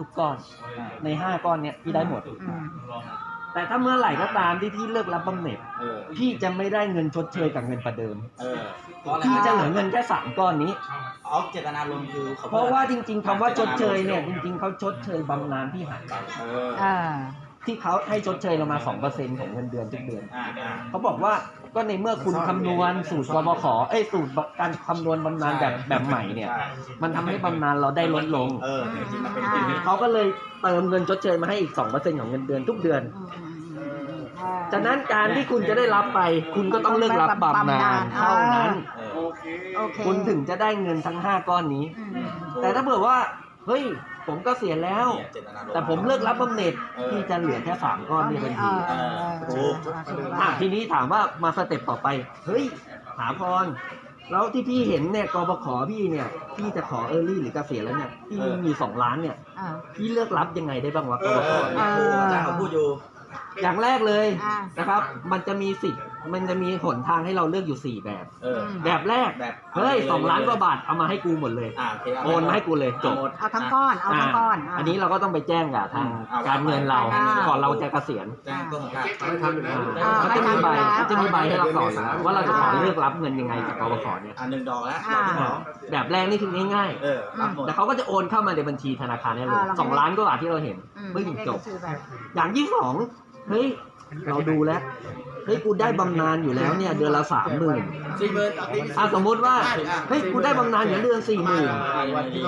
ทุกก้อนในห้าก้อนเนี้ยพี่ได้หมด อืมแต่ถ้าเมื่อไหร่ก็ตามที่พี่เลิกรับบำเหน็จเออพี่จะไม่ได้เงินชดเชยกับเงินประเดิม เออเพราะอะไรพี่จะเหลือเงินแค่สามก้อนนี้ เอาเจตนารมณ์คือขเพราะว่าจริง ๆคำว่าชดเชยเนี่ยจริงๆเขาชดเชยบำนาญที่หายไป เออ อ่า ที่เขาให้ชดเชยเรามาสองเปอร์เซ็นของเงินเดือนทุกเดือน อ่าอ่า เขาบอกว่าก็ในเมื่อคุณคำนวณสูตรกบขเอ้ยสูตรการคำนวณบำนาญแบบแบบใหม่เนี่ย มันทำให้บำนาญเราได้ลดลง เออจริงๆมันเป็นอย่างนี้เขาก็เลยเติมเงินชดเชยมาให้อีก 2%ของเงินเดือนทุกเดือนอืมอืมอืมอืมอ่ฉะนั้นการที่คุณจะได้รับไป คุณก็ต้องเลิกรับบำนาญเท่านั้น เออ โอเค คุณถึงจะได้เงินทั้ง 5 ก้อนนี้อืมแต่ถ้าเผื่อว่า เฮ้ย ผมก็เสียแล้ว เนี่ยเจตนารมณ์แต่ผมเลิกรับบำเหน็จเออพี่จะเหลือแค่3ก้อนนี่ทันเอทีอเออเออถูก อะทีนี้ถามว่ามาสเต็ปต่อไป เฮ้ยถามพรแล้วที่พี่เห็นเนี่ยกบขพี่เนี่ยพี่จะขอเออร์ลี่หรือเกษียณแล้วเนี่ยพี่มีสองล้านเนี่ย อ่า พี่เลือกรับยังไงได้บ้างวะกเอบอขเออถูกอาจารย์เขาพูดอยู่ อย่างแรกเลยอ่า นะครับ มันจะมีสิทธิ์มันจะมีหนทางให้เราเลือกอยู่ 4 แบบ เออ แบบแรกแบบเฮ้ยสองล้านกว่าบาทเอามาให้กูหมดเลย อ่าโอเคเาโอนมาให้กูเลยจบหมดเอาทั้งก้อน เอาทั้งก้อนอันนี้เราก็ต้องไปแจ้งกับทางอ่า การเงินเราอ่า ก่อนเราจะเกษียณแจ้งต้นสังกัด ไม่ทำอยู่แล้ว อ่าอ่าเขาจะมีใบให้ทำอยู่แล้ว เขาจะมีใบให้เราก่อนอยู่แล้วว่าเราจะขออ่าเลือกรับเงินยังไงจากกบขเนี่ยอ่าหนึ่งดอกแล้วอ่าดอกที่สองแบบแรกนี่คือง่ายเออรับหมด ๆแต่เขาก็จะโอนเข้ามาในบัญชีธนาคารได้เลยอ่าเราไม่สองล้านกว่าบาทที่เราเห็นอืมไม่จบชื่อแบบอย่างที่สอง เฮ้ยเราดูแล้วเฮ้ยกูได้บำนาญอยู่แล้วเนี่ยเดือนละสามหมื่นสี่หมื่นเอาตีอะสมมติว่าเฮ้ยกูได้บำนาญอยู่เดือนสี่หมื่นวันที่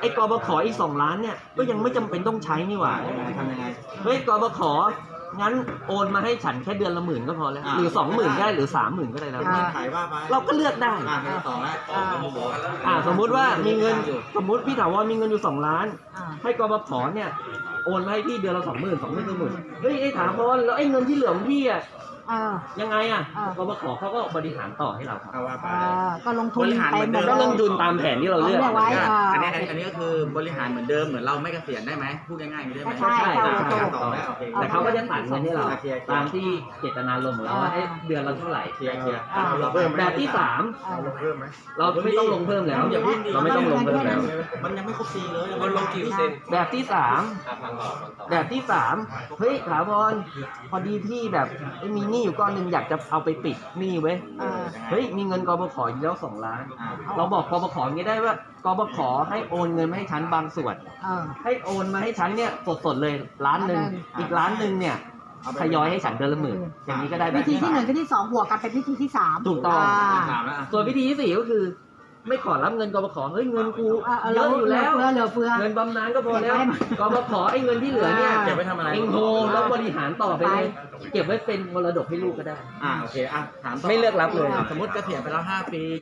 ไอ้กบขอีกสองล้านเนี่ยก็ยังไม่จำเป็นต้องใช้นี่หว่าทำยังไงเฮ้ยกบขงั้นโอนมาให้ฉันแค่เดือนละหมื่นก็พอแล้วอ่าหรือสองหมื่นก็ได้หรือสามหมื่นก็ได้แล้วอ่าขายว่าไปเราก็เลือกได้อ่าเป็นสองแล้วอ่าอ่าสมมุติว่ามีเงินสมมุติพี่ถามว่ามีเงินอยู่สองล้านอ่าให้กบขเนี่ย โอนมาให้พี่เดือนละสองหมื่นสองหมื่นสองหมื่นเฮ้ยไอ้ถามพรแล้วไอ้เงินที่เหลือของพี่อะ ออยังไงอะอ่ากบขเขาก็บริหารต่อให้เราครับเอาว่าไปเออก็ลงทุนบริหารไปเหมือนหมเดิดมก็เลลยงทุนตามแผนที่เราเลือกเอาเลือกไว้อันนี้อันนี้ก็คือบริหารเหมือนเดิมเหมือนเราไม่เกษียณได้ไหมพูดง่ายๆอย่างนี้ได้ไหมใช่ใช่ใช่ใช่ถูกต่อแล้วโอเคแต่เขาก็จะตัดเงินให้เราโอเคโอเคตามที่เจตนารมณ์ของเราว่าอ่าเอ๊ะเดือนละเท่าไหร่เคลียร์เคลียร์อ่า เราเพิ่มแบบที่สามเออเราเพิ่มไหมเราไม่ต้องลงเพิ่มแล้ว อย่าเพิ่งดิ เราไม่ต้องลงเพิ่มแล้ว มันยังไม่ครบสี่เลยมันลงกี่เปอร์เซ็นต์แบบที่สามแบบที่สามเฮ้ยถาวรพอดีพี่แบบเอ้ยมีหนี้อยู่ก้อนหนึ่งอยากจะเอาไปปิดหนี้ไว้ยเออเฮ้ยมีเงินกบขอยู่แล้วสองล้าน อ่าเราบอกกบขอย่างนี้ได้ว่ากบขให้โอนเงินมาให้ฉันบางส่วน เออ ให้โอนมาให้ฉันเนี่ยสดๆเลยล้านหนึ่งล้านหนึ่ง อีกล้านหนึ่งเนี่ยทยอยให้ฉันเดือนละหมื่นอย่างนี้ก็ได้แบบวิธีที่หนึ่งกับที่สองบวกกันเป็นวิธีที่สามถูกต้องาถามแล้วอะส่วนวิธีที่สี่ก็คือ ไม่ขอรับเงินกบขเฮ้ยเงินกูเออเออเยอะอยู่แล้วเหลือเฟือเหลือเฟือเงินบำนาญก็พอแล้วเก็บไว้กบขไอ้เงินที่เหลือเนี่ยอ่าเก็บไว้ทำอะไรเองโฮแล้วบริหารต่อไปเลยเก็บไว้เป็นมรดกให้ลูกก็ได้อ่าโอเคอะถามต่อไม่เลือกรับเลยสมมติเกษียณไปแล้วห้าปี